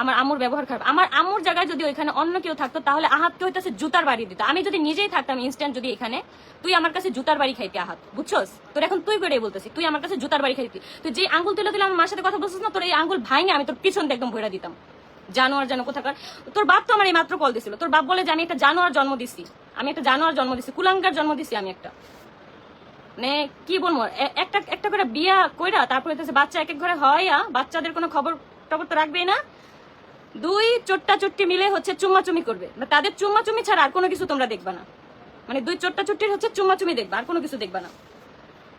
আমার আমুর ব্যবহার খারাপ। আমার আমুর জায়গায় যদি ওইখানে অন্য কেউ থাকতো, তাহলে আহাতকে হইতেছে জুতার বাড়ি দিত। আমি যদি নিজেই থাকতাম ইনস্ট্যান্ট যদি এখানে, তুই আমার কাছে জুতার বাড়ি খাইতে আহাত, বুঝছস? তোর এখন তুই করে বলতেছি, তুই আমার কাছে জুতার বাড়ি খাইতি। তুই যে আঙ্গুল তুলে তুলে আমার মার সাথে কথা বলছিস না, তোর এই আঙ্গুল ভাঙে আমি তোর পিছন একদম ভরে দিতাম। জানোয়ার যেন কোথাকার। তোর বাপ তো আমার এই মাত্র কল দিছিল। তোর বাপ বলে যে, আমি একটা জানোয়ার জন্ম দিছি। আমি একটা জানোয়ার জন্ম দিছি। কুলাঙ্গার জন্ম দিছি আমি একটা। মানে কি বলব? একটা একটা করে বিয়া কইরা তারপরে বাচ্চা এক এক ঘরে হয় বাচ্চাদের কোনো খবর টবর তো রাখবেই না। দুই চোট্টা চুট্টি মিলে হচ্ছে চুম্মাচুমি করবে। তাদের চুম্মাচুমি ছাড়া আর কোনো কিছু তোমরা দেখবা না। মানে দুই চোট্টা চুট্টির হচ্ছে চুম্মাচুমি দেখবা, আর কোনো কিছু দেখবা না।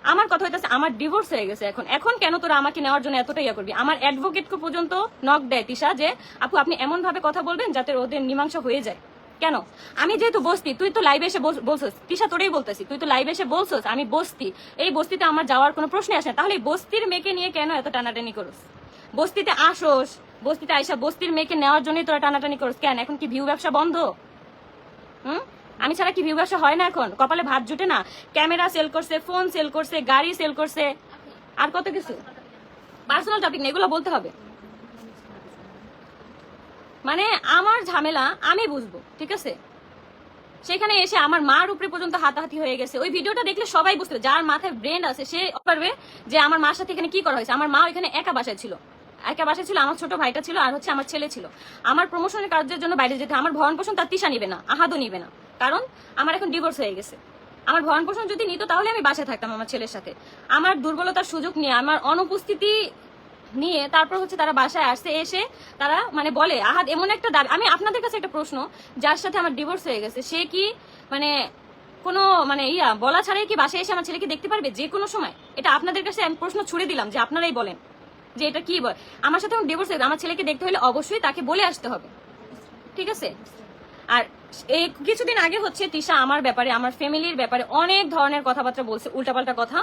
আমার কথা হইতেছে, আমার ডিভোর্স হয়ে গেছে এখন। এখন কেন তোরা আমাকে নেওয়ার জন্য এতটা ইয়া করবি? আমার অ্যাডভোকেটকে পর্যন্ত নক দেয় তিশা যে, আপু, আপনি এমন ভাবে কথা বলবেন যাতে ওদের মীমাংসা হয়ে যায়। কেন? আমি যেহেতু বসতি, তুই তো লাইভে এসে বল- বলছস। তিশা, তোরেই বলতেছি, তুই তো লাইভে এসে বলছস, আমি বসতি। এই বস্তিতে আমার যাওয়ার কোনো প্রশ্ন আসে না। তাহলে বস্তির মেয়েকে নিয়ে কেন এত টানাটানি করস? বস্তিতে আসোস বস্তিতে আইসা বস্তির মেয়েকে নেওয়ার জন্যই তোরা টানাটানি করস। কেন? এখন কি ভিউ ব্যবসা বন্ধ? হুম? আমি ছাড়া কি ভিউ ব্যবসা হয় না এখন? কপালে ভাত জুটে না? ক্যামেরা সেল করছে, ফোন সেল করছে, গাড়ি সেল করছে। আর কত কিছু? পার্সোনাল টপিক না এগুলো বলতে হবে। মানে আমার ঝামেলা, আমি বুঝব, ঠিক আছে? সেখানে এসে আমার মার উপরে পর্যন্ত হাতাহাতি হয়ে গেছে। ওই ভিডিওটা দেখলে সবাই বুঝতে যার মাথায় ব্রেন আছে, সে পারবে যে আমার মার সাথে এখানে কি করা হয়েছে। আমার মা এখানে একা বাসায় ছিল। একা বাসায় ছিল, আমার ছোট ভাইটা ছিল আর হচ্ছে আমার ছেলে ছিল। আমার প্রমোশনের কাজের জন্য বাইরে যেতে আমার ভরণ পোষণ তার তিশা নিবে না, আহাদও নিবে না। কারণ আমার এখন ডিভোর্স হয়ে গেছে। আমার ভরণ পোষণ যদি নিত তাহলে আমি বাসায় থাকতাম আমার ছেলের সাথে। আমার দুর্বলতার সুযোগ নিয়ে, আমার অনুপস্থিতি নিয়ে তারপর হচ্ছে তারা বাসায় আসছে, এসে তারা মানে বলে, আহাদ, এমন একটা দাবি আমি আপনাদের কাছে একটা প্রশ্ন, যার সাথে আমার ডিভোর্স হয়ে গেছে, সে কি মানে কোনো মানে ইয়া, বলা ছাড়াই কি বাসায় এসে আমার ছেলেকে দেখতে পারবে? যে কোনো সময়। এটা আপনাদের কাছে আমি প্রশ্ন ছুড়ে দিলাম যে আপনারাই বলেন। যে এটা কি বল? আমার সাথে ডিভোর্স আমার ছেলেকে দেখতে হলে অবশ্যই তাকে বলে আসতে হবে। ঠিক আছে? আর এই কিছুদিন আগে হচ্ছে তিশা আমার ব্যাপারে, আমার ফ্যামিলির ব্যাপারে অনেক ধরনের কথাবার্তা বলছে, উল্টাপাল্টা কথা।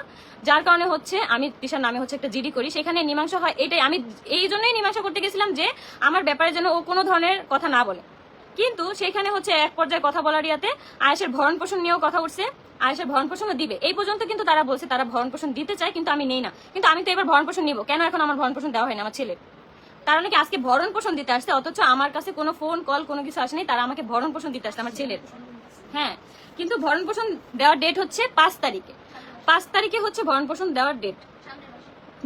যার কারণে হচ্ছে আমি তিশার নামে হচ্ছে একটা জিডি করি। সেখানে মীমাংসা হয়, এটাই আমি এই জন্যই মীমাংসা করতে গেছিলাম যে আমার ব্যাপারে যেন ও কোনো ধরনের কথা না বলে। কিন্তু সেখানে হচ্ছে এক পর্যায়ে কথা বলার ইয়াতে আয়েসের ভরণ পোষণ নিয়েও কথা উঠছে। আয়েসের ভরণ পোষণও দিবে। এই পর্যন্ত কিন্তু তারা বলছে তারা ভরণ পোষণ দিতে চায়, কিন্তু আমি নেই না। কিন্তু আমি তো এবার ভরণ পোষণ নিব। কেন এখন আমার ভরণ পোষণ দেওয়া হয় না আমার ছেলের? তারা নাকি আজকে ভরণ পোষণ দিতে আসছে, অথচ আমার কাছে কোনো ফোন, কল, কোনো কিছু আসেনি তারা আমাকে ভরণ পোষণ দিতে আসছে আমার ছেলের। হ্যাঁ কিন্তু ভরণ পোষণ দেওয়ার ডেট হচ্ছে পাঁচ তারিখে। পাঁচ তারিখে হচ্ছে ভরণ পোষণ দেওয়ার ডেট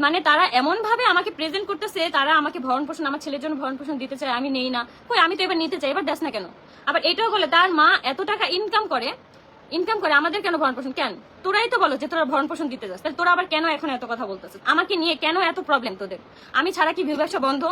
মানে তারা এমন ভাবে আমাকে প্রেজেন্ট করতেছে, তারা আমাকে ভরণ পোষণ আমার ছেলের জন্য ভরণ পোষণ দিতে চায়, আমি নেই না। কই, আমি তো এবার নিতে চাই, এবার দেখ না কেন? আবার এটাও বলে, তার মা এত টাকা ইনকাম করে ইনকাম করে, আমাদের কেন ভরণ পোষণ কেন? তোরাই তো বলো যে তোরা ভরণ পোষণ দিতে যাস। তাহলে তোরা আবার কেন এখন এত কথা বলতেছিস? আমাকে নিয়ে কেন এত প্রবলেম তোদের? আমি ছাড়া কি ব্যবসা বন্ধ?